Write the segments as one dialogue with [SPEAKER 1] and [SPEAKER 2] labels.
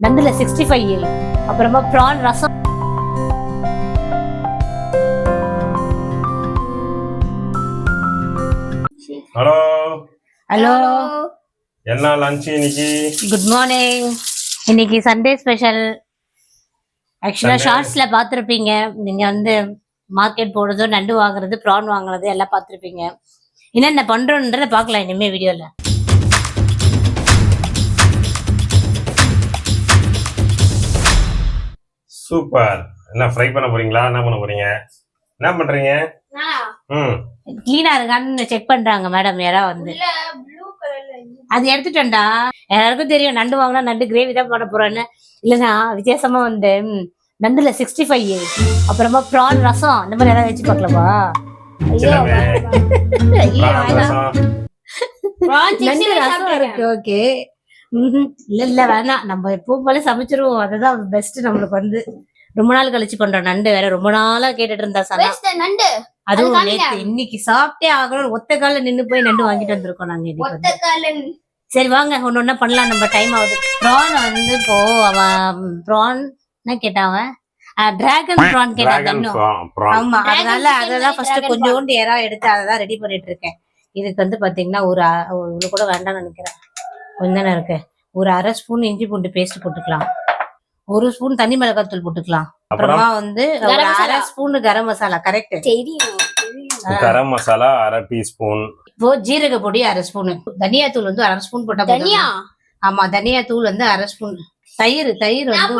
[SPEAKER 1] நண்டுல sixty five அப்புறமா prawn ரசம்.
[SPEAKER 2] Hello
[SPEAKER 1] hello
[SPEAKER 2] என்ன lunch இன்னைக்கு?
[SPEAKER 1] குட் மார்னிங் இன்னைக்கு சண்டே ஸ்பெஷல் ஆக்சுவலாக
[SPEAKER 2] Sunday.
[SPEAKER 1] ஷார்ட்ஸில் பார்த்துருப்பீங்க. நீங்கள் வந்து மார்க்கெட் போடுறதோ நண்டு வாங்குறது ப்ரான் வாங்குறது எல்லாம் பார்த்துருப்பீங்க. என்னென்ன பண்ணுறோன்றதை பார்க்கலாம் இனிமேல் வீடியோவில்
[SPEAKER 2] சூப்பர். என்ன ஃப்ரை பண்ண போறீங்களா? என்ன பண்ண போறீங்க? என்ன பண்றீங்க? ம்.
[SPEAKER 1] க்ளீனாக இருக்கான்னு செக் பண்ணுறாங்க மேடம் யாராவது வந்து. அது எடுத்துட்டேன்டா. எல்லாருக்கும் தெரியும் நண்டு வாங்கினா நண்டு கிரேவி தான் பண்ண போறேன்னு. இல்லைன்னா வித்தியாசமா வந்து நண்டுல சிக்ஸ்டி ஃபைவ் அப்புறமா ப்ரான் ரசம் இந்த மாதிரி ஏதாவது வச்சு பார்க்கலாமா? நண்டு ரசம் இருக்கு ஓகே இல்ல இல்ல வேணாம். நம்ம எப்பவும் போல சமைச்சிருவோம். அதுதான் பெஸ்ட் நம்மளுக்கு வந்து. ரொம்ப நாள் கழிச்சு பண்றோம். நண்டு வேற ரொம்ப நாளா கேட்டுட்டு இருந்தா சனா
[SPEAKER 3] நண்டு?
[SPEAKER 1] அதுவும். நேத்து இன்னைக்கு சாப்பிட்டே ஆகணும் ஒத்த கால நின்னு போய் நண்டு வாங்கிட்டு வந்திருக்கோம் நாங்க இன்னைக்கு வந்து.
[SPEAKER 3] ஒத்த காலன்
[SPEAKER 1] சரி வாங்க. ஒன்னு ஒண்ணா பண்ணலாம். நம்ம டைம் ஆகுது. ப்ரான் வந்து இப்போ அவன் ப்ரான் என்ன கேட்டான் அவன் டிராகன் ப்ரான் கேட்டான் ஆமா
[SPEAKER 3] Dragon
[SPEAKER 1] அதனால
[SPEAKER 3] மாதிரி
[SPEAKER 1] ஃபர்ஸ்ட் கொஞ்சோண்டு ஏறா எடுத்து அதை தான் ரெடி பண்ணிட்டு இருக்கேன். இதுக்கு வந்து பாத்தீங்கன்னா ஒரு இவ்வளவு கூட வேண்டாம்னு நினைக்கிறேன். கொஞ்சம் தானே இருக்கு. ஒரு அரை ஸ்பூன் இஞ்சி பூண்டு பேஸ்ட் போட்டுக்கலாம். ஒரு ஸ்பூன் தனி மிளகாத்தூள் போட்டுக்கலாம்.
[SPEAKER 2] அப்புறம்?
[SPEAKER 1] வந்து ஒரு அரை. ஸ்பூன் கரம் மசாலா கரெக்ட்
[SPEAKER 3] தெரியும்
[SPEAKER 2] கரம் மசாலா அரை டீஸ்பூன்.
[SPEAKER 1] இப்போ ஜீரக பொடி அரை ஸ்பூன். தனியா தூள் வந்து அரை ஸ்பூன் போட்டா போதும்.
[SPEAKER 3] தனியா?
[SPEAKER 1] ஆமா தனியா தூள் வந்து அரை ஸ்பூன். தயிர் தயிர் வந்து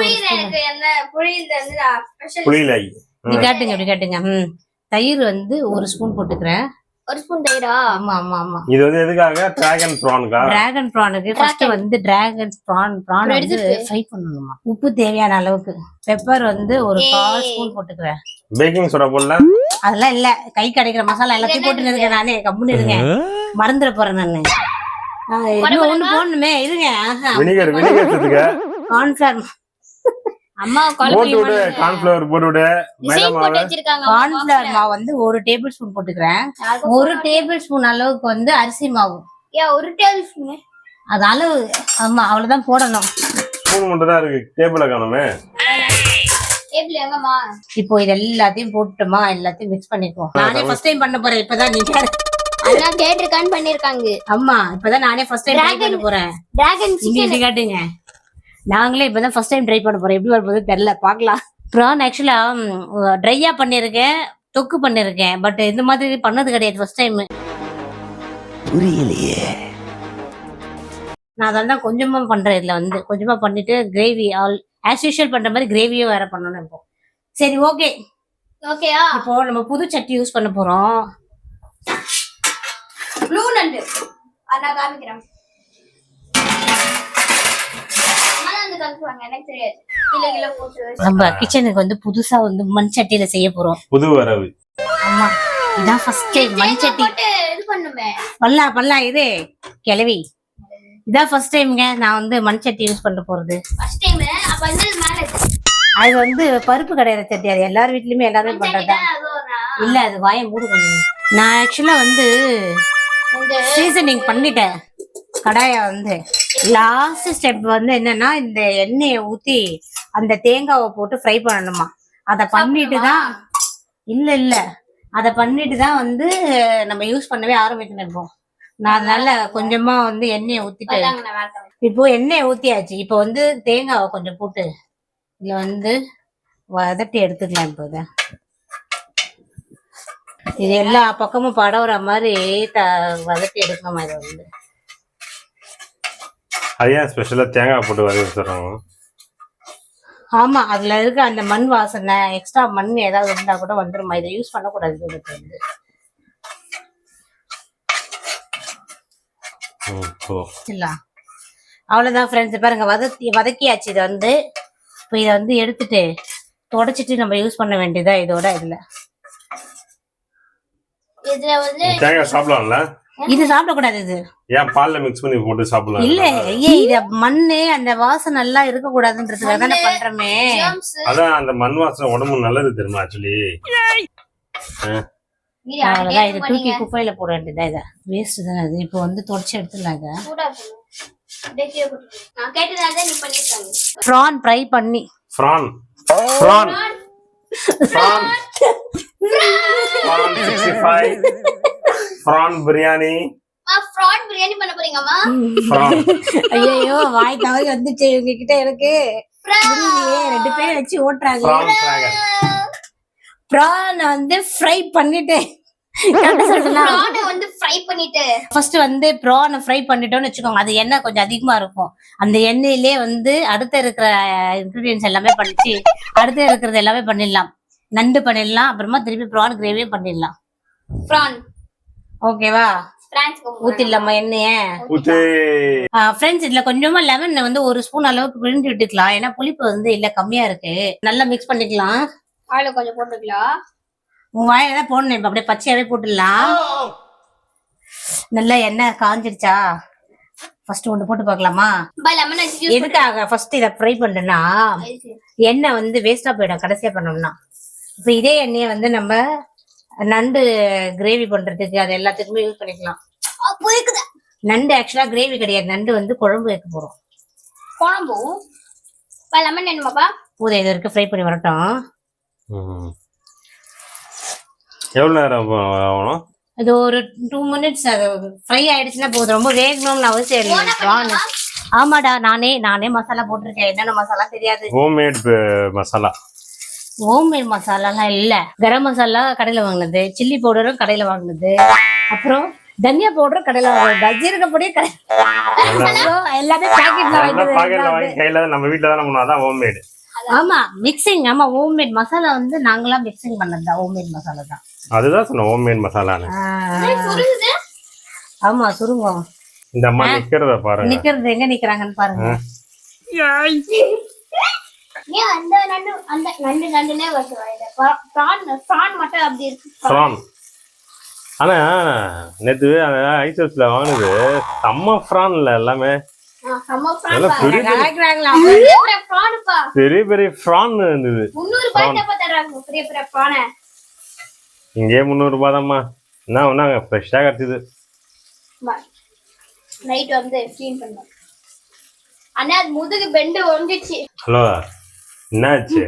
[SPEAKER 2] புளிலை
[SPEAKER 1] இப்படி காட்டுங்க இப்படி காட்டுங்க. ம். தயிர் வந்து ஒரு ஸ்பூன் போட்டுக்கிறேன்.
[SPEAKER 3] ஒரு ஸ்பூன் தயிரா?
[SPEAKER 1] ஆமா ஆமா ஆமா.
[SPEAKER 2] இது வந்து எதுக்காக? டிராகன் ப்ரானுக்கா
[SPEAKER 1] டிராகன் ப்ரானுக்கு ஃபர்ஸ்ட். வந்து டிராகன் ப்ரான் ப்ரான் வந்து? ஃப்ரை பண்ணணுமா? உப்பு தேவையான அளவுக்கு. பெப்பர் வந்து ஒரு கால். ஸ்பூன் போட்டுக்கிறேன்
[SPEAKER 2] பேக்கிங் சோடா போடல?
[SPEAKER 1] அதெல்லாம் இல்ல. கை கிடைக்கிற மசாலா எல்லாத்தையும் போட்டு இருக்கேன் நானே. கம்முன்னு இருங்க. மறந்துட போறேன் நானு. இன்னும் ஒண்ணு போடணுமே. இருங்க.
[SPEAKER 2] வினிகர் வினிகர் சேர்த்துக்க
[SPEAKER 1] கார்ன்ஃபிளவர்
[SPEAKER 2] போட்டு கார்ன்ஃபிளவர் போட்டு
[SPEAKER 1] கார்ன்ஃபிளவர் மாவு. வந்து ஒரு டேபிள் ஸ்பூன் போட்டுக்கிறேன். ஒரு டேபிள் ஸ்பூன் அளவுக்கு வந்து அரிசி மாவு.
[SPEAKER 3] ஏன் ஒரு டேபிள் ஸ்பூன்
[SPEAKER 1] அது அளவு ஆமா அவ்வளவுதான் போடணும்.
[SPEAKER 2] ஸ்பூன் மட்டும் தான் இருக்கு டேபிள காணுமே.
[SPEAKER 3] டேபிள் எங்கம்மா?
[SPEAKER 1] இப்போ இது எல்லாத்தையும் போட்டுமா எல்லாத்தையும் மிக்ஸ் பண்ணிக்குவோம். நானே ஃபர்ஸ்ட் டைம் பண்ண போறேன் இப்பதான் நீங்க
[SPEAKER 3] அதான் கேட்டிருக்கான்னு பண்ணிருக்காங்க.
[SPEAKER 1] ஆமா இப்பதான் நானே ஃபர்ஸ்ட் டைம். பண்ண போறேன்.
[SPEAKER 3] டிராகன் சிக்கன்
[SPEAKER 1] காட்டுங்க. நாங்களே இப்பதான் ஃபர்ஸ்ட் டைம் ட்ரை பண்ண போறோம். எப்படி வரும்போது தெரியல. பார்க்கலாம். ப்ரான் ஆக்சுவலா ட்ரையா பண்ணிருக்கேன். தொக்கு பண்ணிருக்கேன். பட் இந்த மாதிரி பண்ணது கிடையாது ஃபர்ஸ்ட் டைம்
[SPEAKER 4] புரியலையே.
[SPEAKER 1] நான் அதெல்லாம் தான் கொஞ்சமா பண்றேன் இதுல வந்து. கொஞ்சமா பண்ணிட்டு கிரேவி ஆல் ஆஸ் யூஷுவல் பண்ற மாதிரி கிரேவியும் வேற பண்ணணும் இப்போ. சரி ஓகே
[SPEAKER 3] ஓகேயா
[SPEAKER 1] இப்போ நம்ம புது சட்டி யூஸ் பண்ண போறோம்.
[SPEAKER 3] ப்ளூ நண்டு. அண்ணா காமிக்கிறேன் அம்மா தான் வந்து காமிப்பாங்க எனக்கு தெரியாது கிலோ கிலோ போட்டு
[SPEAKER 1] நம்ம கிச்சனுக்கு வந்து புதுசா வந்து மண் சட்டியில செய்ய போறோம்.
[SPEAKER 2] புது வரவு.
[SPEAKER 1] ஆமா. இதான் ஃபர்ஸ்ட் டைம் மண் சட்டி.
[SPEAKER 3] போட்டு இது பண்ணுமே.
[SPEAKER 1] பண்ணலாம் பண்ணலாம் இது? கிளவி இதான் ஃபர்ஸ்ட் டைம்ங்க நான் வந்து மண் சட்டி யூஸ் பண்ண போறது.
[SPEAKER 3] ஃபர்ஸ்ட் டைம் அப்ப வந்து.
[SPEAKER 1] அது வந்து பருப்பு கிடையாது சட்டி அது எல்லார் வீட்லயுமே எல்லாருமே பண்றதா. இல்ல அது வாயை மூடு கொஞ்சம். நான் ஆக்சுவலா வந்து
[SPEAKER 3] இந்த
[SPEAKER 1] சீசனிங் பண்ணிட்டேன். கடாயை வந்து. லாஸ்ட் ஸ்டெப் வந்து என்னன்னா இந்த எண்ணெயை ஊத்தி அந்த தேங்காவை போட்டு ஃப்ரை பண்ணணுமா. அதை பண்ணிட்டு தான் இல்ல இல்ல. அதை பண்ணிட்டு தான் வந்து நம்ம யூஸ் பண்ணவே ஆரம்பிக்கணும் இருப்போம் நான் அதனால கொஞ்சமா வந்து எண்ணெயை ஊத்திட்டு இப்போ எண்ணெயை ஊத்தியாச்சு. இப்போ வந்து தேங்காவை கொஞ்சம் போட்டு இதுல வந்து வதட்டி எடுத்துக்கலாம் இப்போ இது எல்லா பக்கமும் படவுற மாதிரி த வதட்டி எடுக்கணுமா இதை வந்து.
[SPEAKER 2] அது ஏன் ஸ்பெஷலா தேங்காய் போட்டு வரவு சொல்றாங்க
[SPEAKER 1] ஆமா அதுல இருக்க அந்த மண் வாசனை எக்ஸ்ட்ரா மண் ஏதாவது இருந்தா கூட வந்துருமா? இதை யூஸ் பண்ணக்கூடாது இதுக்கு வந்து. அவ்வளவுதான் ஃப்ரெண்ட்ஸ் பாருங்க வதக்கி வதக்கியாச்சு இதை வந்து. இப்போ இதை வந்து எடுத்துட்டு தொடச்சிட்டு நம்ம யூஸ் பண்ண வேண்டியதா இதோட இதுல.
[SPEAKER 3] இதுல வந்து
[SPEAKER 2] தேங்காய் சாப்பிடலாம்ல?
[SPEAKER 1] இது சாப்பிடக்கூடாது இது.
[SPEAKER 2] ஏன் பால்ல மிக்ஸ் பண்ணி போட்டு சாப்பிடலாம்?
[SPEAKER 1] இல்ல ஏன் இத மண்ணே அந்த வாசனை நல்லா இருக்க கூடாதுன்றதுக்காக தான பண்றமே.
[SPEAKER 2] அதான் அந்த மண் வாசனை உடம்பு நல்லது தெரியுமா ஆக்சுவலி
[SPEAKER 1] அவ்வளவுதான் இதை தூக்கி குப்பையில போட வேண்டியதா இத? வேஸ்ட் தானே இது இப்போ வந்து தொடச்சி எடுத்துடலாம் இதை. ஃப்ரான் ஃப்ரை பண்ணி.
[SPEAKER 2] Prawn prawn prawn prawn 65 prawn biryani
[SPEAKER 3] prawn biryani பண்ண போறீங்கம்மா.
[SPEAKER 1] ஐயோ வாய் தவறி வந்துச்சு இவங்க கிட்ட எனக்கு ரெண்டு பேரும் வச்சு ஓட்டுறாங்க. பிரான் வந்து ஃப்ரை பண்ணிட்டேன் ஃபர்ஸ்ட் வந்து ப்ரானை ஃப்ரை பண்ணிட்டோம்னு வச்சுக்கோங்க. அது எண்ணெய் கொஞ்சம் அதிகமா இருக்கும். அந்த எண்ணெயிலே வந்து அடுத்த இருக்கிற இன்கிரீடியன்ஸ் எல்லாமே பண்ணிச்சு அடுத்த இருக்கிறது எல்லாமே பண்ணிடலாம். நண்டு பண்ணிடலாம். அப்புறமா திருப்பி ப்ரான் கிரேவியும் பண்ணிடலாம்.
[SPEAKER 3] ப்ரான்
[SPEAKER 1] ஓகேவா? ஊத்திடலாமா எண்ணெய.
[SPEAKER 2] ஊத்து.
[SPEAKER 1] ஃப்ரெண்ட்ஸ் இதுல கொஞ்சமா லெமன் வந்து ஒரு ஸ்பூன் அளவுக்கு பிழிஞ்சு விட்டுக்கலாம். ஏன்னா புளிப்பு வந்து இல்ல கம்மியா இருக்கு. நல்லா மிக்ஸ் பண்ணிக்கலாம்.
[SPEAKER 3] ஆளு கொஞ்சம் போட்டுக்கலாம்.
[SPEAKER 1] உன் வாயில தான் போடணும். இப்ப அப்படியே பச்சையாவே போட்டுடலாம். நல்லா எண்ணெய் காஞ்சிருச்சா? ஃபர்ஸ்ட் ஒன்று போட்டு பார்க்கலாமா? எதுக்காக ஃபர்ஸ்ட் இதை ஃப்ரை பண்ணனா எண்ணெய் வந்து வேஸ்டா போயிடும். கடைசியா பண்ணோம்னா. இப்போ இதே எண்ணெயை வந்து நம்ம நண்டு கிரேவி பண்றதுக்கு அது எல்லாத்துக்குமே யூஸ் பண்ணிக்கலாம். நண்டு ஆக்சுவலா கிரேவி கிடையாது. நண்டு வந்து குழம்பு வைக்க போறோம்.
[SPEAKER 3] குழம்பு? லெமன் வேணுமாப்பா
[SPEAKER 1] பூதை இது வரைக்கும் ஃப்ரை பண்ணி வரட்டும்.
[SPEAKER 2] ம். எவ்வளவு நேரம் ஆகணும்?
[SPEAKER 1] அது ஒரு டூ மினிட்ஸ் அது ஃப்ரை ஆயிடுச்சுன்னா போதும். ரொம்ப வேகணும்னு அவசியம் இல்லை. ஆமாடா நானே நானே மசாலா போட்டிருக்கேன். என்னென்ன மசாலா தெரியாது.
[SPEAKER 2] ஹோம்மேட் மசாலா.
[SPEAKER 1] ஹோம்மேட் மசாலாலாம் இல்ல. கரம் மசாலா கடையில வாங்கினது சில்லி பவுடரும் கடையில வாங்கினது. அப்புறம் தனியா பவுடரும் கடையில வாங்கினது. ஜீரக பொடியும் கடையில எல்லாமே பாக்கெட்ல
[SPEAKER 2] எல்லாம்
[SPEAKER 1] வாங்கிட்டு
[SPEAKER 2] நம்ம வீட்டுல தான் பண்ணுவோம் அதான் ஹோம்மேட்
[SPEAKER 1] ஆமா மிக்சிங் ஆமா ஹோம்மேட் மசாலா வந்து நாங்களா மிக்சிங் பண்ணது தான் ஹோம்மேட் மசாலா தான்.
[SPEAKER 2] அதுதான் சொன்னேன் ஹோம்மேட் மசாலான்னு.
[SPEAKER 3] சுருங்குது.
[SPEAKER 1] ஆமா சுருங்கம்.
[SPEAKER 2] இந்த அம்மா நிக்கிறத பாருங்க.
[SPEAKER 1] நிக்கிறது எங்க நிக்கிறாங்கன்னு பாருங்க.
[SPEAKER 3] நீ அந்த நண்டு அந்த நண்டு நண்டுனே வருது ப்ரான் ப்ரான் மட்டும் அப்படி இருக்கு.
[SPEAKER 2] ஃப்ரான் ஆனா நேத்து ஐஸ் ஹவுஸ்ல வாங்கினது. செம்ம ஃப்ரான்ல எல்லாமே.
[SPEAKER 3] ப்ரான்
[SPEAKER 2] பெரிய பெரிய ஃப்ரான் இருந்தது.
[SPEAKER 3] ப்ரானை.
[SPEAKER 2] இங்கே முந்நூறு ரூபாய் தான்மா. என்ன ஒன்னாங்க ஃப்ரெஷ்ஷாக கிடச்சிது.
[SPEAKER 3] நைட் வந்து க்ளீன் ஆனா அது முதுகு பெண்டு ஒஞ்சிச்சு
[SPEAKER 2] ஹலோ. என்னாச்சு?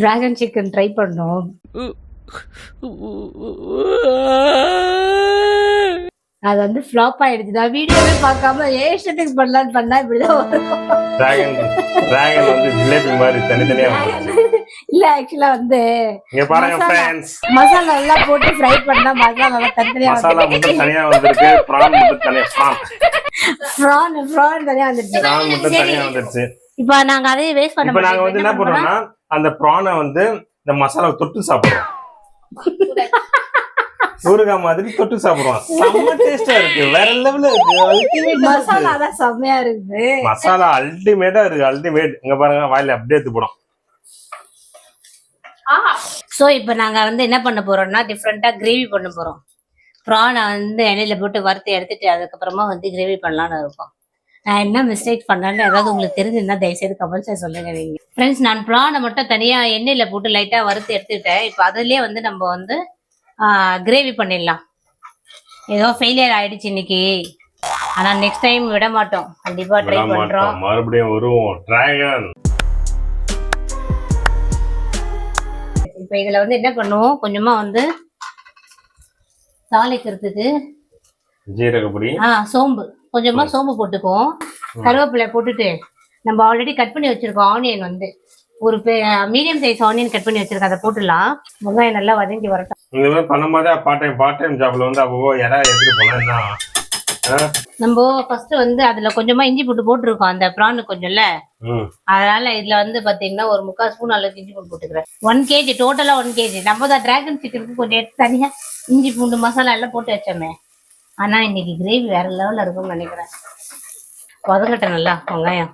[SPEAKER 1] டிராகன் சிக்கன் ட்ரை பண்ணோம். அது வந்து ஃப்ளாப் ஆயிடுச்சு நான் வீடியோவே பார்க்காம ஏஷத்துக்கு பண்ணலான்னு பண்ணா இப்படிதான் வரும்.
[SPEAKER 2] டிராகன் டிராகன் வந்து ஜிலேபி மாதிரி தனித்தனியா
[SPEAKER 1] இல்ல ஆக்சுவலா வந்து
[SPEAKER 2] இங்க பாருங்க. ஃப்ரெண்ட்ஸ்
[SPEAKER 1] மசாலா எல்லாம் போட்டு ஃப்ரை பண்ணா மசாலா எல்லாம் தனித்தனியா
[SPEAKER 2] மசாலா மட்டும் தனியா வந்திருக்கு ப்ரான் மட்டும் தனியா ப்ரான்
[SPEAKER 1] ஃப்ரான் ஃப்ரான் தனியா வந்துருச்சு.
[SPEAKER 2] ப்ரான் மட்டும் தனியா வந்துருச்சு.
[SPEAKER 1] இப்போ நாங்க அதையே வேஸ்ட் பண்ண
[SPEAKER 2] இப்போ நாங்க. வந்து என்ன பண்றோம்னா அந்த ப்ரானை வந்து இந்த மசாலாவை தொட்டு சாப்பிடுறோம். ஊறுகாய் மாதிரி தொட்டு சாப்பிடுவோம் செம்ம டேஸ்டா இருக்கு. வேற லெவல்ல இருக்கு.
[SPEAKER 1] மசாலா
[SPEAKER 2] இருக்கு.
[SPEAKER 1] தான் செம்மையா இருக்குது
[SPEAKER 2] மசாலா அல்டிமேட்டா இருக்கு. அல்டிமேட் இங்க பாருங்க வாயில அப்படியே எடுத்து போடும்.
[SPEAKER 3] ஆஹா
[SPEAKER 1] சோ இப்போ நாங்க வந்து என்ன பண்ண போறோம்னா டிஃப்ரெண்டா கிரேவி பண்ண போறோம். ப்ரானை வந்து எண்ணெயில போட்டு வறுத்து எடுத்துட்டு அதுக்கப்புறமா வந்து கிரேவி பண்ணலாம்னு இருக்கோம். நான் என்ன மிஸ்டேக் பண்ணேன்னு ஏதாவது உங்களுக்கு தெரிஞ்சிருந்தா தயவுசெய்து கமெண்ட்ஸை சொல்லுங்க நீங்க. ஃப்ரெண்ட்ஸ் நான் ப்ரானை மட்டும் தனியா எண்ணெயில போட்டு லைட்டா வறுத்து எடுத்துக்கிட்டேன். இப்போ அதுலயே வந்து நம்ம வந்து கிரேவி பண்ணிடலாம். ஏதோ ஃபெயிலியர் ஆயிடுச்சு இன்னைக்கு. ஆனா நெக்ஸ்ட் டைம் விட மாட்டோம். கண்டிப்பா ட்ரை பண்றோம்
[SPEAKER 2] மாட்டோம். மறுபடியும் வருவோம். டிராகன்
[SPEAKER 1] இப்போ இதுல வந்து என்ன பண்ணுவோம்? கொஞ்சமா வந்து தாளிக்கிறதுக்கு
[SPEAKER 2] ஜீரக பொடி
[SPEAKER 1] ஆ சோம்பு. கொஞ்சமா சோம்பு போட்டுக்குவோம். கருவேப்பிலை போட்டுட்டு நம்ம ஆல்ரெடி கட் பண்ணி வச்சிருக்கோம் ஆனியன் வந்து. ஒரு மீடியம் சைஸ் ஆனியன் கட் பண்ணி வச்சிருக்கோம். அதை போட்டுடலாம். வெங்காயம் நல்லா வதங்கி வரட்டும்.
[SPEAKER 2] இந்த மாதிரி பண்ணும்போது பார்ட் டைம் பார்ட் டைம் ஜாப்ல வந்து அப்போ யாரா எடுத்துட்டு போனா?
[SPEAKER 1] நம்ம ஃபர்ஸ்ட் வந்து அதுல கொஞ்சமா இஞ்சி போட்டு போட்டிருக்கோம். அந்த ப்ரான் கொஞ்சம்ல. அதனால இதுல வந்து பாத்தீங்கன்னா ஒரு முக்கால் ஸ்பூன் அளவுக்கு இஞ்சி பூண்டு போட்டுக்கிறேன். ஒன் கேஜி டோட்டலா ஒன் கேஜி நம்ம தான் டிராகன் சிக்கனுக்கு கொஞ்சம் எடுத்து தனியா இஞ்சி பூண்டு மசாலா எல்லாம் போட்டு வச்சோமே. ஆனா இன்னைக்கு கிரேவி வேற லெவல்ல இருக்கும்னு நினைக்கிறேன். வதங்கட்டும் நல்லா வெங்காயம்.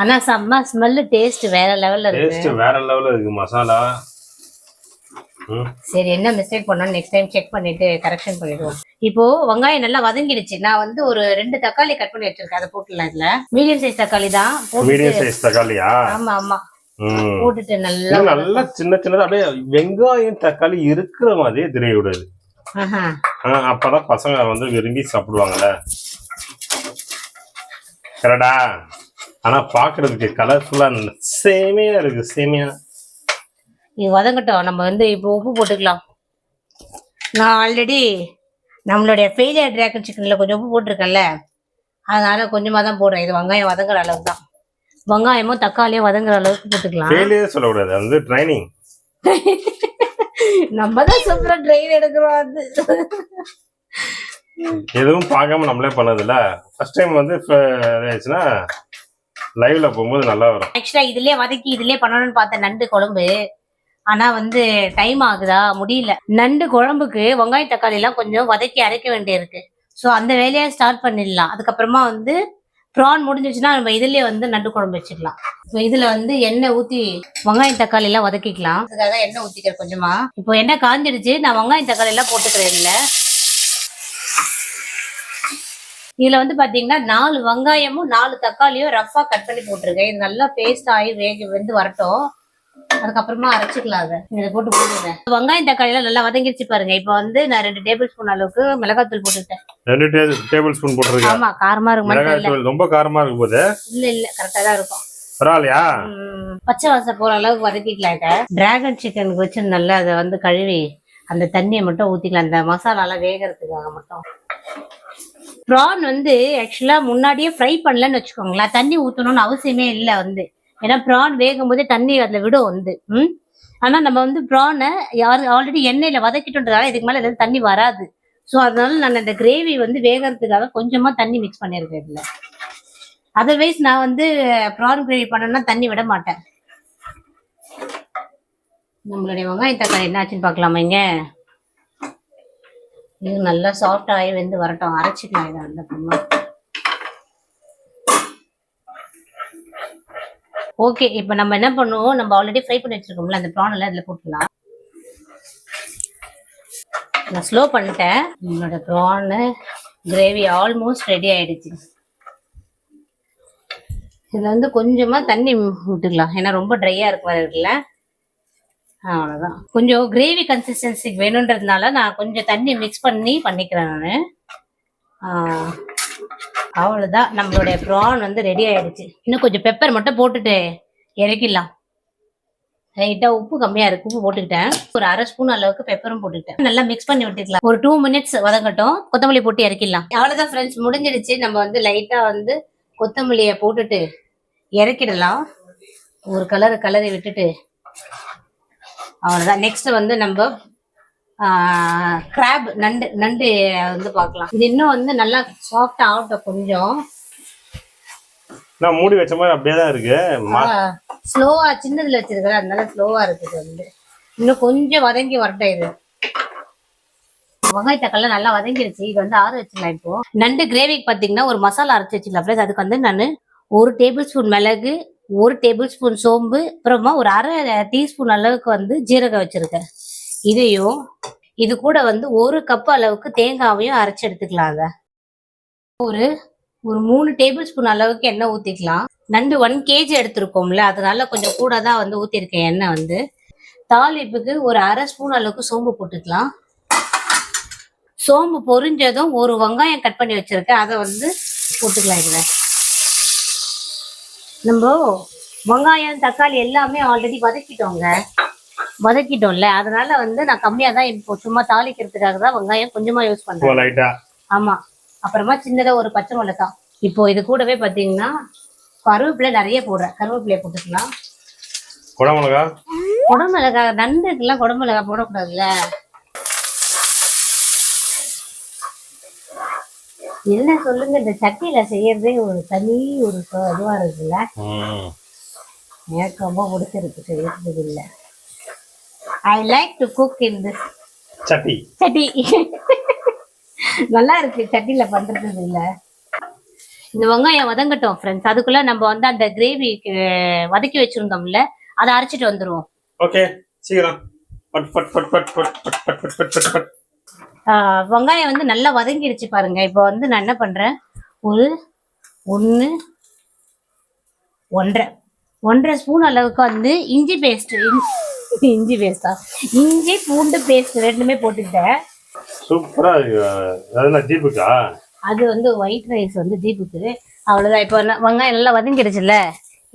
[SPEAKER 1] ஆனா செம்ம ஸ்மெல்லு டேஸ்ட் வேற லெவல்ல இருக்கு.
[SPEAKER 2] டேஸ்ட் வேற லெவல்ல இருக்கு மசாலா.
[SPEAKER 1] சரி என்ன மிஸ்டேக் பண்ணோம் நெக்ஸ்ட் டைம் செக் பண்ணிட்டு கரெக்ஷன் பண்ணிடுவோம். இப்போ வெங்காயம் நல்லா வதங்கிடுச்சு. நான் வந்து ஒரு ரெண்டு தக்காளி கட் பண்ணி வச்சிருக்கேன் அதை போட்டுலாம் இதுல. மீடியம் சைஸ் தக்காளி தான்.
[SPEAKER 2] மீடியம் சைஸ் தக்காளியா?
[SPEAKER 1] ஆமா ஆமா. போட்டுட்டு நல்லா
[SPEAKER 2] நல்லா சின்ன சின்னதா அப்படியே வெங்காயம் தக்காளி இருக்கிற மாதிரியே தெரிய விடுது
[SPEAKER 1] ஆஹா.
[SPEAKER 2] ஆ, அப்பதான் பசங்க வந்து விரும்பி சாப்பிடுவாங்கல்ல. கரெக்டா ஆனா பாக்குறதுக்கு கலர்ஃபுல்லா சேமியா இருக்கு சேமியா.
[SPEAKER 1] இது வதங்கட்டும் நம்ம வந்து இப்போ உப்பு போட்டுக்கலாம். நான் ஆல்ரெடி நம்மளுடைய ஃபெயிலியர் டிராகன் சிக்கனில் கொஞ்சம் உப்பு போட்டிருக்கேன்ல. அதனால கொஞ்சமாக தான் போடுறேன். இது வெங்காயம் வதங்குற அளவுக்கு தான். வெங்காயமும் தக்காளியும் வதங்குற அளவுக்கு போட்டுக்கலாம்.
[SPEAKER 2] ஃபெயிலியர் சொல்லக்கூடாது. அது வந்து ட்ரைனிங்
[SPEAKER 1] நம்ம தான் சூப்பரா ட்ரெயின் எடுக்கிறோம் அது
[SPEAKER 2] எதுவும் பார்க்காம நம்மளே பண்ணதில்ல. ஃபர்ஸ்ட் டைம் வந்து ஆச்சுன்னா லைவ்ல போகும்போது நல்லா வரும்.
[SPEAKER 1] ஆக்சுவலா இதுலயே வதக்கி இதுலயே பண்ணணும்னு பார்த்தேன் நண்டு குழம்பு. ஆனா வந்து டைம் ஆகுதா? முடியல. நண்டு குழம்புக்கு வெங்காய தக்காளி எல்லாம் கொஞ்சம் வதக்கி அரைக்க வேண்டியிருக்கு. ஸோ அந்த வேலையை ஸ்டார்ட் பண்ணிடலாம். அதுக்கப்புறமா வந்து ப்ரான் முடிஞ்சிச்சுன்னா நம்ம இதுலயே வந்து நண்டு குழம்பு வச்சுக்கலாம் ஸோ இதுல வந்து எண்ணெய் ஊத்தி வெங்காயம் தக்காளி எல்லாம் வதக்கிக்கலாம். அதுக்காக எண்ணெய் ஊத்திக்கிறேன் கொஞ்சமா. இப்போ எண்ணெய் காஞ்சிடுச்சு. நான் வெங்காயம் தக்காளி எல்லாம் போட்டுக்கிறேன் இதுல. இதுல வந்து பாத்தீங்கன்னா நாலு வெங்காயமும் நாலு தக்காளியும் ரஃபா கட் பண்ணி போட்டிருக்கேன். இது நல்லா பேஸ்ட் ஆகி வேக வந்து வரட்டும். அதுக்கப்புறமா அரைச்சிக்கலாம் அதை. இதை போட்டு போடுங்க வெங்காயம் தக்காளி எல்லாம் நல்லா வதங்கிடுச்சு பாருங்க. இப்போ வந்து நான் ரெண்டு டேபிள் ஸ்பூன் அளவுக்கு மிளகாத்தூள் போட்டுக்கிட்டேன்.
[SPEAKER 2] ரெண்டு டேபிள் ஸ்பூன் போட்டிருக்கேன்
[SPEAKER 1] ஆமா காரமா இருக்கும்.
[SPEAKER 2] மிளகாய் ரொம்ப காரமா இருக்கும் போது?
[SPEAKER 1] இல்ல இல்ல கரெக்டா தான் இருக்கும்.
[SPEAKER 2] பரவாயில்லையா?
[SPEAKER 1] பச்சை வாசம் போற அளவுக்கு வதக்கிக்கலாம் இதை. டிராகன் சிக்கனுக்கு வச்சு நல்லா அதை வந்து கழுவி அந்த தண்ணியை மட்டும் ஊத்திக்கலாம். அந்த மசாலாலாம் வேகறதுக்காக மட்டும். ப்ரான் வந்து ஆக்சுவலா முன்னாடியே ஃப்ரை பண்ணலன்னு வச்சுக்கோங்களேன். தண்ணி ஊத்தணும்னு அவசியமே இல்லை வந்து. ஏன்னா ப்ரான் வேகும் போதே தண்ணி அதுல விடும் வந்து. ம்? ஆனா நம்ம வந்து ப்ரானை யாரு ஆல்ரெடி எண்ணெயில வதக்கிட்டோன்றதால இதுக்கு மேல எதுவும் தண்ணி வராது. ஸோ அதனால நான் இந்த கிரேவி வந்து வேகறதுக்காக கொஞ்சமா தண்ணி மிக்ஸ் பண்ணியிருக்கேன் இதுல. அதர்வைஸ் நான் வந்து ப்ரான் கிரேவி பண்ணணும்னா தண்ணி விட மாட்டேன். நம்மளுடைய வெங்காயம் தக்காளி என்ன ஆச்சுன்னு பார்க்கலாமா இங்க? இது நல்லா சாஃப்ட் வந்து வரட்டும். அரைச்சிக்கலாம் இதை அந்த அப்புறமா ஓகே இப்போ நம்ம என்ன பண்ணுவோம்? நம்ம ஆல்ரெடி ஃப்ரை பண்ணி வச்சிருக்கோம்ல அந்த ப்ரான் எல்லாம் இதில் போட்டுக்கலாம். நான் ஸ்லோ பண்ணிட்டேன். நம்மளோட ப்ரானு கிரேவி ஆல்மோஸ்ட் ரெடி ஆயிடுச்சு. இதில் வந்து கொஞ்சமாக தண்ணி விட்டுக்கலாம் ஏன்னா ரொம்ப ட்ரையாக இருக்கு இருக்குல்ல அவ்வளோதான் கொஞ்சம் கிரேவி கன்சிஸ்டன்சிக்கு வேணுன்றதுனால நான் கொஞ்சம் தண்ணி மிக்ஸ் பண்ணி பண்ணிக்கிறேன் நான். அவ்வளோதான் நம்மளுடைய ப்ரான் வந்து ரெடி ஆயிடுச்சு. இன்னும் கொஞ்சம் பெப்பர் மட்டும் போட்டுட்டு இறக்கிடலாம். லைட்டாக உப்பு கம்மியாக இருக்கு. உப்பு போட்டுக்கிட்டேன். ஒரு அரை ஸ்பூன் அளவுக்கு பெப்பரும் போட்டுக்கிட்டேன். நல்லா மிக்ஸ் பண்ணி விட்டுக்கலாம். ஒரு டூ மினிட்ஸ் வதங்கட்டும். கொத்தமல்லி போட்டு இறக்கிடலாம். அவ்வளோதான் ஃப்ரெண்ட்ஸ் முடிஞ்சிடுச்சு. நம்ம வந்து லைட்டாக வந்து கொத்தமல்லியை போட்டுட்டு இறக்கிடலாம். ஒரு கலர் கலரை விட்டுட்டு. அவ்வளோதான் நெக்ஸ்ட் வந்து நம்ம கிராப் நண்டு நண்டு வந்து பார்க்கலாம். இது இன்னும் வந்து நல்லா சாஃப்ட் ஆகட்டும் கொஞ்சம்.
[SPEAKER 2] நான் மூடி வச்ச மாதிரி அப்படியே தான் இருக்கு.
[SPEAKER 1] ஸ்லோவா சின்னதுல வச்சிருக்கிற அதனால ஸ்லோவா இருக்குது வந்து. இன்னும் கொஞ்சம் வதங்கி வரட்டும் இது. வெங்காய தக்காளி நல்லா வதங்கிருச்சு. இது வந்து ஆற வச்சிடலாம் இப்போ. நண்டு கிரேவிக்கு பார்த்தீங்கன்னா ஒரு மசாலா அரைச்சி வச்சிடலாம். ஃப்ரெண்ட்ஸ் அதுக்கு வந்து நான் ஒரு டேபிள் ஸ்பூன் மிளகு ஒரு டேபிள் ஸ்பூன் சோம்பு அப்புறமா ஒரு அரை டீஸ்பூன் அளவுக்கு வந்து ஜீரகம் வச்சிருக்கேன். இதையும் இது கூட வந்து ஒரு கப் அளவுக்கு தேங்காவையும் அரைச்சி எடுத்துக்கலாம் அதை ஒரு ஒரு மூணு டேபிள் ஸ்பூன் அளவுக்கு எண்ணெய் ஊற்றிக்கலாம் நண்டு ஒன் கேஜி எடுத்திருக்கோம்ல அதனால கொஞ்சம் கூட தான் வந்து ஊற்றிருக்கேன் எண்ணெய் வந்து. தாளிப்புக்கு ஒரு அரை ஸ்பூன் அளவுக்கு சோம்பு போட்டுக்கலாம். சோம்பு பொரிஞ்சதும் ஒரு வெங்காயம் கட் பண்ணி வச்சிருக்கேன் அதை வந்து போட்டுக்கலாம் இதில். நம்ம வெங்காயம் தக்காளி எல்லாமே ஆல்ரெடி வதக்கிட்டோங்க. வதக்கிட்டோம்ல அதனால வந்து நான் கம்மியாக தான் இப்போ சும்மா தாளிக்கிறதுக்காக தான் வெங்காயம் கொஞ்சமாக யூஸ்
[SPEAKER 2] லைட்டா
[SPEAKER 1] ஆமா. அப்புறமா சின்னதா ஒரு பச்சை மிளகாய் இப்போ இது கூடவே பாத்தீங்கன்னா கருவேப்பிலை நிறைய போடுறேன். கருவேப்பிலையை போட்டுக்கலாம்.
[SPEAKER 2] குடமிளகா?
[SPEAKER 1] குடமிளகாய் நண்டுக்கெல்லாம் குடமிளகாய் போடக்கூடாதுல்ல. என்ன சொல்லுங்க இந்த சட்டியில செய்யறதே ஒரு தனி ஒரு இதுவா இருக்குல்ல. எனக்கு ரொம்ப பிடிச்சிருக்கு செய்யறதுக்கு இல்ல. I like to cook in this
[SPEAKER 2] சட்டி
[SPEAKER 1] சட்டி நல்லா இருக்கு சட்டியில பண்றது இல்ல இந்த வெங்காயம் வதங்கட்டும் ஃப்ரெண்ட்ஸ் அதுக்குள்ள நம்ம வந்து அந்த கிரேவிக்கு வதக்கி வச்சிருந்தோம்ல அதை அரைச்சிட்டு வந்துருவோம்
[SPEAKER 2] ஓகே சீக்கிரம் but but but but but but but but but but பட்
[SPEAKER 1] ஆஹ் வெங்காயம் வந்து நல்லா வதங்கிடுச்சு பாருங்க இப்போ வந்து நான் என்ன பண்றேன் ஒரு ஒன்று ஒன்றரை ஒன்றரை ஸ்பூன் அளவுக்கு வந்து இஞ்சி பேஸ்ட் இஞ்சி பேஸ்டா இஞ்சி பூண்டு பேஸ்ட் ரெண்டுமே போட்டுக்கிட்டேன்.
[SPEAKER 2] சூப்பரா அதெல்லாம் ஜீப்புக்கா?
[SPEAKER 1] அது வந்து ஒயிட் ரைஸ் வந்து தீபுக்கு அவ்வளவுதான். இப்போ வெங்காயம் நல்லா வதங்கிடுச்சுல்ல?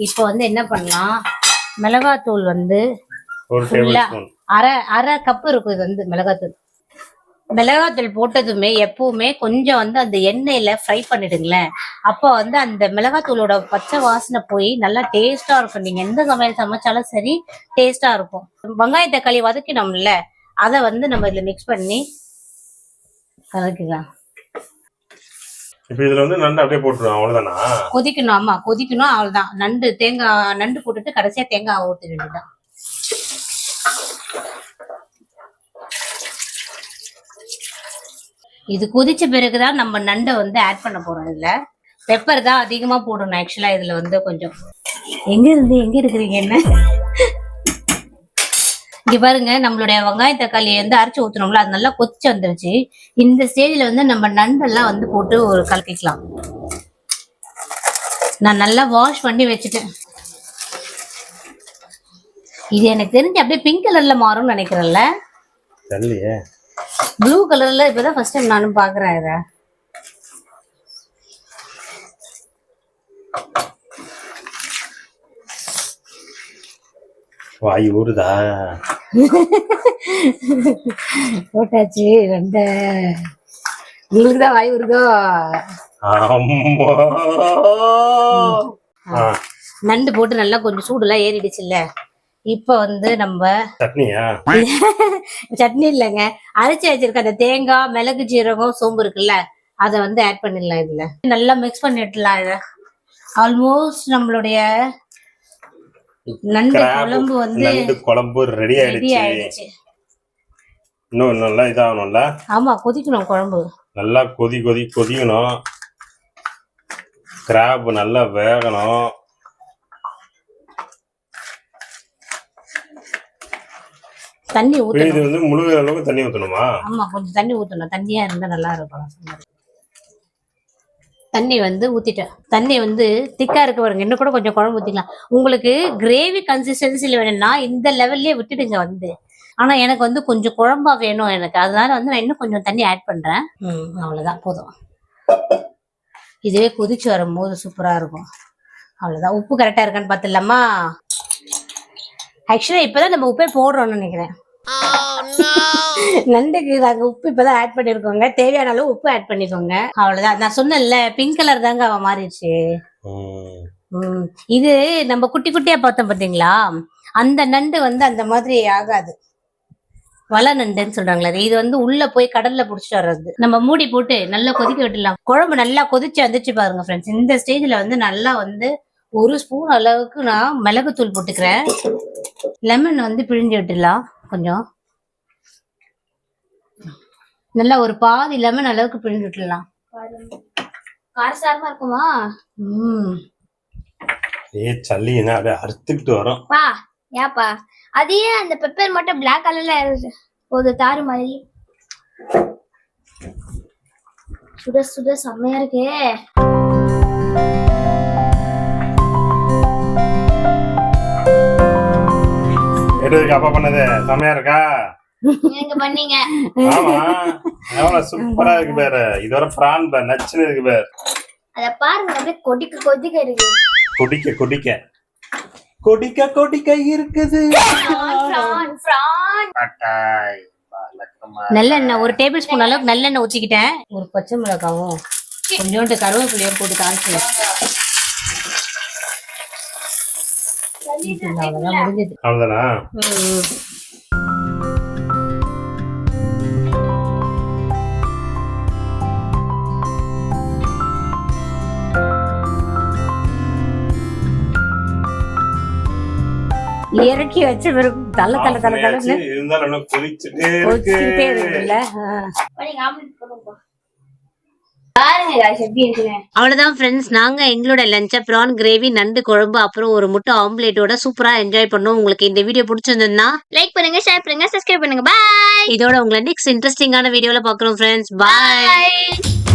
[SPEAKER 1] இப்போ வந்து என்ன பண்ணலாம்? மிளகாத்தூள் வந்து அரை அரை கப்பு இருக்கும் இது வந்து மிளகாத்தூள். மிளகாத்தூள் போட்டதுமே எப்பவுமே கொஞ்சம் வந்து அந்த எண்ணெயில ஃப்ரை பண்ணிடுங்களேன். அப்போ வந்து அந்த மிளகாத்தூளோட பச்சை வாசனை போய் நல்லா டேஸ்டா இருக்கும். நீங்க எந்த சமையல் சமைச்சாலும் சரி டேஸ்டா இருக்கும். வெங்காய தக்காளி வதக்கினோம்ல அதை வந்து நம்ம இதுல மிக்ஸ் பண்ணி கலக்கிக்கலாம்
[SPEAKER 2] இப்போ இதுல வந்து நண்டு அப்படியே போட்டுருவோம் அவ்வளவுதானா?
[SPEAKER 1] கொதிக்கணும். ஆமா கொதிக்கணும் அவ்வளவுதான். நண்டு தேங்காய் நண்டு போட்டுட்டு கடைசியா தேங்காய் ஊற்ற வேண்டியதுதான் இது கொதிச்ச பிறகுதான் நம்ம நண்டை வந்து ஆட் பண்ண போறோம் இதுல. பெப்பர் தான் அதிகமா போடணும் ஆக்சுவலா இதுல வந்து கொஞ்சம். எங்க இருந்து எங்க இருக்கிறீங்க என்ன? இங்க பாருங்க நம்மளுடைய வெங்காய தக்காளி வந்து அரைச்சு ஊத்துனோம்ல அது நல்லா கொதிச்சு வந்துருச்சு. இந்த ஸ்டேஜ்ல வந்து நம்ம நண்டெல்லாம் வந்து போட்டு ஒரு கலக்கிக்கலாம். நான் நல்லா வாஷ் பண்ணி வச்சுட்டேன். இது எனக்கு தெரிஞ்சு அப்படியே பிங்க் கலர்ல மாறும்னு நினைக்கிறேன்ல. ப்ளூ கலர்ல இப்பதான் ஃபர்ஸ்ட் டைம் நானும் பாக்குறேன் இத.
[SPEAKER 2] வாய் ஊறுதா?
[SPEAKER 1] போட்டாச்சு ரெண்டு. உங்களுக்கு தான் வாய்
[SPEAKER 2] ஆ,
[SPEAKER 1] நண்டு போட்டு நல்லா கொஞ்சம் சூடுலாம் ஏறிடுச்சுல்ல. இப்ப வந்து நம்ம
[SPEAKER 2] சட்னியா?
[SPEAKER 1] சட்னி இல்லைங்க. அரைச்சி வச்சிருக்க அந்த தேங்காய் மிளகு ஜீரகம் சோம்பு இருக்குல்ல அதை வந்து ஆட் பண்ணிடலாம் இதுல. நல்லா மிக்ஸ் பண்ணிடலாம் இத. ஆல்மோஸ்ட் நம்மளுடைய நண்டு குழம்பு வந்து
[SPEAKER 2] குழம்பு ரெடி ஆயிடுச்சு. இன்னும் நல்லா இதாகணும்ல?
[SPEAKER 1] ஆமா கொதிக்கணும் குழம்பு.
[SPEAKER 2] நல்லா கொதி கொதி கொதிக்கணும். கிராப் நல்லா வேகணும்.
[SPEAKER 1] தண்ணி
[SPEAKER 2] இப்ப
[SPEAKER 1] ஊத்தணும்.
[SPEAKER 2] இது வந்து முழுகிற அளவுக்கு தண்ணி ஊத்தணுமா?
[SPEAKER 1] ஆமா கொஞ்சம் தண்ணி ஊத்தணும். தண்ணியா இருந்தா நல்லா இருக்கும். தண்ணி வந்து ஊத்திட்டேன் தண்ணி வந்து திக்கா இருக்கு பாருங்க. இன்னும் கூட கொஞ்சம் குழம்பு ஊத்திக்கலாம். உங்களுக்கு கிரேவி கன்சிஸ்டன்சில வேணும்னா இந்த லெவல்லயே விட்டுடுங்க வந்து. ஆனா எனக்கு வந்து கொஞ்சம் குழம்பா வேணும் எனக்கு. அதனால வந்து நான் இன்னும் கொஞ்சம் தண்ணி ஆட் பண்றேன். ம் அவ்வளவுதான். போதும். இதுவே கொதிச்சு வரும்போது சூப்பரா இருக்கும். அவ்வளவுதான். உப்பு கரெக்டா இருக்கான்னு பார்த்துலாமா ஆக்சுவலா இப்பதான் நம்ம உப்பே போடுறோம்னு நினைக்கிறேன். நண்டுக்கு நாங்க உப்பு இப்பதான் ஆட் பண்ணிருக்கோங்க. தேவையான அளவு உப்பு ஆட் பண்ணிக்கோங்க. அவ்வளவுதான். நான் சொன்னேன்ல பிங்க் கலர் தாங்க அவ மாறிடுச்சு.
[SPEAKER 2] ம்.
[SPEAKER 1] இது நம்ம குட்டி குட்டியா பார்த்தோம் பாத்தீங்களா? அந்த நண்டு வந்து அந்த மாதிரி ஆகாது. வலை நண்டுன்னு சொல்றாங்களே. இது வந்து உள்ள போய் கடல்ல புடிச்சிட்டு வர்றது. நம்ம மூடி போட்டு நல்லா கொதிக்க விட்டுலாம் குழம்பு நல்லா கொதிச்சு வந்துச்சு பாருங்க ஃப்ரெண்ட்ஸ் இந்த ஸ்டேஜ்ல வந்து நல்லா வந்து ஒரு ஸ்பூன் அளவுக்கு நான் மிளகுத்தூள் போட்டுக்கிறேன். லெமன் வந்து பிழிஞ்சு விட்டுடலாம். கொஞ்சம். நல்லா ஒரு பாதி லெமன் அளவுக்கு பிழிஞ்சு விட்டுடலாம்.
[SPEAKER 3] காரசாரமா இருக்குமா?
[SPEAKER 1] ம்.
[SPEAKER 2] ஏ சல்லினா அப்படியே அறுத்துக்கிட்டு வரும்.
[SPEAKER 3] பா ஏப்பா? அது ஏன் அந்த பெப்பர் மட்டும் பிளாக் கலர்ல ஒரு தாறு மாதிரி. சுட சுட செம்மையா இருக்கே.
[SPEAKER 2] எடுறதுக்கு அப்பா பண்ணது செமையா இருக்கா?
[SPEAKER 3] நீங்க பண்ணீங்க.
[SPEAKER 2] ஆமா. எவ்வளவு சூப்பரா இருக்கு பேரு. இதோட பிரான் பேர் நச்சுன்னு இருக்கு பேர்.
[SPEAKER 3] அத பாருங்க அப்படியே கொதிக்க கொதிக்க இருக்கு.
[SPEAKER 2] கொடிக்க கொடிக்க கொடிக்க கொடிக்க இருக்குது.
[SPEAKER 3] பிரான் பிரான்
[SPEAKER 2] பட்டாய்.
[SPEAKER 1] நல்லெண்ணெய் ஒரு டேபிள் ஸ்பூன் அளவுக்கு நல்லெண்ணெய் ஊற்றிக்கிட்டேன் ஒரு பச்சை மிளகாவும் கொஞ்சோண்டு கருவேப்பிலையும் போட்டு தாளிச்சு ம். இறக்கி வச்ச பிறகு தள்ள தள்ள தள்ள
[SPEAKER 2] இருந்தாலும் கொதிச்சுட்டே
[SPEAKER 1] இருக்குல்ல ஆ.
[SPEAKER 3] நீங்க ஆம்லெட் பண்ணுங்க பாருங்க guys, எப்படி இருக்குன்னு
[SPEAKER 1] அவ்வளவுதான் ஃப்ரெண்ட்ஸ் நாங்க எங்களோட லஞ்ச ப்ரான் கிரேவி நண்டு குழம்பு அப்புறம் ஒரு முட்டை ஆம்லேட்டோட சூப்பரா என்ஜாய் பண்ணோம். உங்களுக்கு இந்த வீடியோ பிடிச்சிருந்ததுன்னா
[SPEAKER 3] லைக் பண்ணுங்க ஷேர் பண்ணுங்க சப்ஸ்கிரைப் பண்ணுங்க. பாய்
[SPEAKER 1] இதோட உங்களை நெக்ஸ்ட் இன்ட்ரெஸ்டிங்கான வீடியோல பாக்குறோம் ஃப்ரெண்ட்ஸ் பாய்
[SPEAKER 3] பாய்